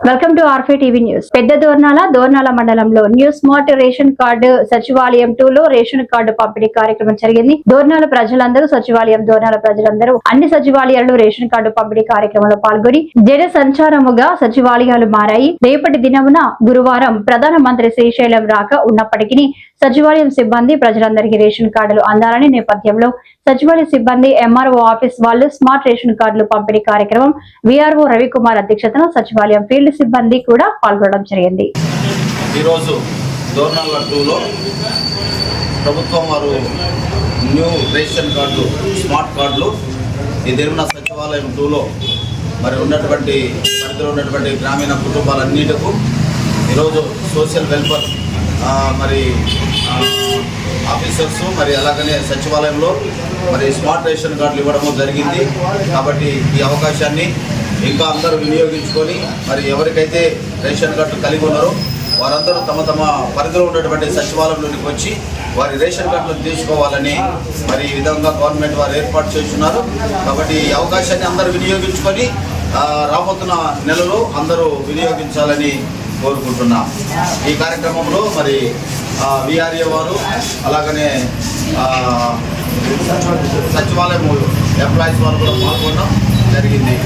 Welcome to ఆర్ఫే TV news పెద్ద దోర్నాల దోర్నాల మండలంలో న్యూ స్మార్ట్ రేషన్ కార్డు సచివాలయం టూ లో రేషన్ కార్డు పంపిణీ కార్యక్రమం జరిగింది. దోర్నాల ప్రజలందరూ సచివాలయం దోర్నాల ప్రజలందరూ అన్ని సచివాలయాల్లో రేషన్ కార్డు పంపిణీ కార్యక్రమంలో పాల్గొని జన సంచారముగా సచివాలయాలు మారాయి. రేపటి దినమున గురువారం ప్రధాన మంత్రి శ్రీశైలం రాక ఉన్నప్పటికీ సచివాలయం సిబ్బంది ప్రజలందరికీ రేషన్ కార్డులు అందాలని నేపథ్యంలో సచివాలయ సిబ్బంది ఎంఆర్ఓ ఆఫీస్ వాళ్ళు స్మార్ట్ రేషన్ కార్డులు పంపిణీ కార్యక్రమం విఆర్ఓ రవికుమార్ అధ్యక్షతన సచివాలయం ఫీల్డ్ సిబ్బంది కూడా పాల్గొనడం జరిగింది. ఈరోజు టూలో ప్రభుత్వం వారు న్యూ రేషన్ కార్డులు స్మార్ట్ కార్డులు ఈ తిరుమల సచివాలయం టూలో మరి ఉన్నటువంటి పరిధిలో ఉన్నటువంటి గ్రామీణ కుటుంబాలన్నిటికు ఈరోజు సోషల్ వెల్ఫేర్ మరి ఆఫీసర్సు ఆఫీసర్స్ మరి అలాగనే సచివాలయంలో మరి స్మార్ట్ రేషన్ కార్డులు ఇవ్వడము జరిగింది. కాబట్టి ఈ అవకాశాన్ని ఇంకా అందరూ వినియోగించుకొని మరి ఎవరికైతే రేషన్ కార్డు కలిగి ఉన్నారో వారందరూ తమ తమ పరిధిలో ఉన్నటువంటి సచివాలయంలోనికి వచ్చి వారి రేషన్ కార్డులను తీసుకోవాలని మరి ఈ విధంగా గవర్నమెంట్ వారు ఏర్పాటు చేస్తున్నారు. కాబట్టి ఈ అవకాశాన్ని అందరూ వినియోగించుకొని రాబోతున్న నెలలో అందరూ వినియోగించాలని కోరుకుంటున్నాం. ఈ కార్యక్రమంలో మరి విఆర్ఏ వారు అలాగనే సచివాలయం ఎంప్లాయీస్ వారు కూడా పాల్గొనడం జరిగింది.